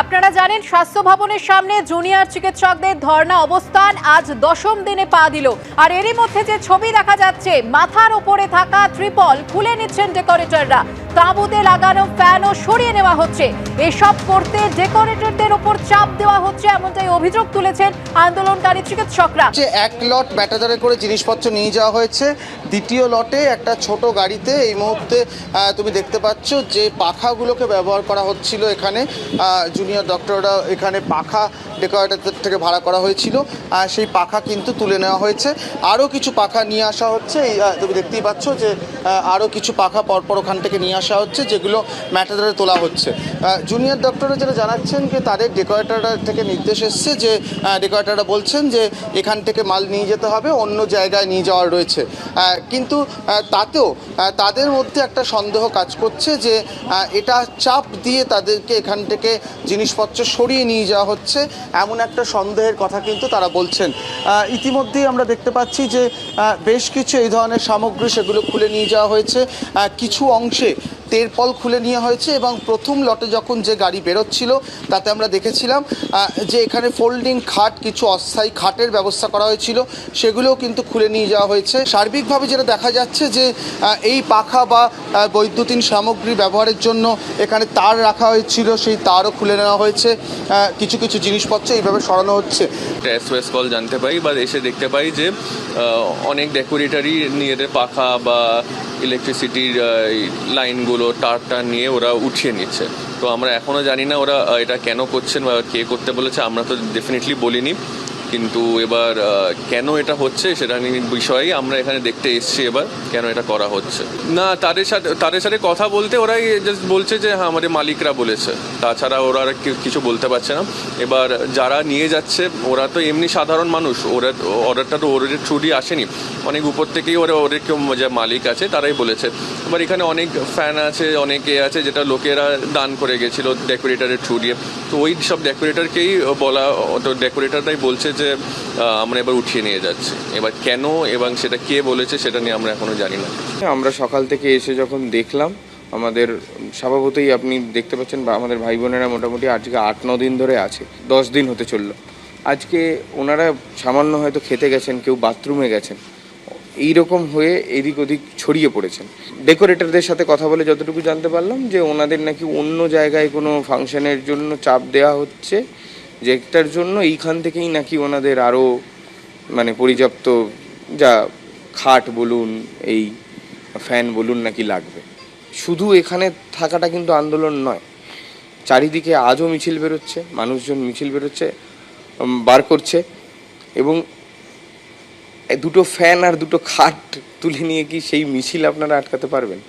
আপনারা জানেন, স্বাস্থ্য ভবনের সামনে জুনিয়র চিকিৎসকদের ধর্ণা অবস্থান আজ দশম দিনে পা দিল। আর এরই মধ্যে যে ছবি দেখা যাচ্ছে, মাথার ওপরে থাকা ত্রিপল খুলে নিচ্ছেন ডেকোরেটররা। তাঁবুতে লাগানো ফ্যানও সরিয়ে নেওয়া হচ্ছে। এসব করতে ডেকোরেটরদের ওপর চাপ দেওয়া হচ্ছে, এমনটাই অভিযোগ তুলেছেন আন্দোলনকারী চিকিৎসকরা। যে এক লট ব্যাটাজারে করে জিনিসপত্র নিয়ে যাওয়া হয়েছে, দ্বিতীয় লটে একটা ছোট গাড়িতে এই মুহূর্তে তুমি দেখতে পাচ্ছ যে পাখাগুলোকে ব্যবহার করা হচ্ছিল এখানে। জুনিয়র ডক্টররা এখানে পাখা ডেকোরেটর থেকে ভাড়া করা হয়েছিল, আর সেই পাখা কিন্তু তুলে নেওয়া হয়েছে। আরও কিছু পাখা নিয়ে আসা হচ্ছে তুমি দেখতেই পাচ্ছ যে আরও কিছু পাখা পরপর ওখান থেকে নিয়ে আসা হচ্ছে, যেগুলো ম্যাটাজারে তোলা হচ্ছে। জুনিয়র ডক্টররা যেটা জানাচ্ছেন যে, তাদের ডেকোরেটররা থেকে নির্দেশ এসছে যে ডেকোরেটররা বলছেন যে, এখান থেকে মাল নিয়ে যেতে হবে, অন্য জায়গায় নিয়ে যাওয়ার রয়েছে। কিন্তু তাতেও তাদের মধ্যে একটা সন্দেহ কাজ করছে যে এটা চাপ দিয়ে তাদেরকে এখান থেকে জিনিসপত্র সরিয়ে নিয়ে যাওয়া হচ্ছে এমন একটা সন্দেহের কথা কিন্তু তারা বলছেন। ইতিমধ্যে ইতিমধ্যেই আমরা দেখতে পাচ্ছি যে বেশ কিছু এই ধরনের সামগ্রী সেগুলো খুলে নিয়ে যাওয়া হয়েছে। কিছু অংশে তেরপল খুলে নেওয়া হয়েছে এবং প্রথম লটে যখন যে গাড়ি বেরোচ্ছিল, তাতে আমরা দেখেছিলাম যে এখানে ফোল্ডিং খাট, কিছু অস্থায়ী খাটের ব্যবস্থা করা হয়েছিল, সেগুলোও কিন্তু খুলে নিয়ে যাওয়া হয়েছে। সার্বিকভাবে যেটা দেখা যাচ্ছে যে এই পাখা বা বৈদ্যুতিন সামগ্রী ব্যবহারের জন্য এখানে তার রাখা হয়েছিল, সেই তারও খুলে নেওয়া হয়েছে। কিছু কিছু জিনিসপত্র এইভাবে সরানো হচ্ছে। এসওএস কল জানতে পাই বা এসে দেখতে পাই যে অনেক ডেকোরেটারই নিজেদের পাখা বা ইলেকট্রিসিটির লাইনগুলো তার টার নিয়ে ওরা উঠিয়ে নিচ্ছে। তো আমরা এখনও জানি না ওরা এটা কেন করছেন বা কে করতে বলেছে, আমরা তো ডেফিনেটলি বলিনি। কিন্তু এবার কেন এটা হচ্ছে সেটা বিষয়ে আমরা এখানে দেখতে এসেছি এবার, কেন এটা করা হচ্ছে। না, তাদের সাথে তাদের সাথে কথা বলতে ওরাই জাস্ট বলছে যে হ্যাঁ আমাদের মালিকরা বলেছে। তাছাড়া ওরা আর কিছু বলতে পারছে না। এবার যারা নিয়ে যাচ্ছে, ওরা তো এমনি সাধারণ মানুষ, ওরা, অর্ডারটা তো ওদের দিয়ে আসেনি। অনেক উপর থেকেই ওরা, ওদের কেউ যে মালিক আছে, তারাই বলেছে। এবার এখানে অনেক ফ্যান আছে, অনেক এ আছে, যেটা লোকেরা দান করে গেছিল ডেকোরেটারের থ্রু দিয়ে তো ওই সব ডেকোরেটরকেই বলা, তো ডেকোরেটরটাই বলছে যে আমরা এবার উঠিয়ে নিয়ে যাচ্ছি। এবার কেন এবং সেটা কে বলেছে সেটা নিয়ে আমরা এখনও জানি না। আমরা সকাল থেকে এসে যখন দেখলাম, আমাদের স্বভাবতই আপনি দেখতে পাচ্ছেন বা আমাদের ভাই বোনেরা মোটামুটি আজকে আট, ন দিন ধরে আছে, দশ দিন হতে চলল। আজকে ওনারা সামান্য হয়তো খেতে গেছেন, কেউ বাথরুমে গেছেন। এই রকম হয়ে এদিক ওদিক ছড়িয়ে পড়েছেন। ডেকোরেটরদের সাথে কথা বলে যতটুকু জানতে পারলাম যে ওনাদের নাকি অন্য জায়গায় কোনো ফাংশনের জন্য চাপ দেওয়া হচ্ছে। যেটার জন্য এইখান থেকেই নাকি ওনাদের আরও মানে পর্যাপ্ত যা খাট বলুন, এই ফ্যান বলুন নাকি লাগবে। শুধু এখানে থাকাটা কিন্তু আন্দোলন নয়, চারিদিকে আজও মিছিল বেরোচ্ছে, মানুষজন মিছিল বেরোচ্ছে বার করছে, এবং দুটো ফ্যান আর দুটো খাট তুলে নিয়ে কি সেই মিছিল আপনারা আটকাতে পারবেন?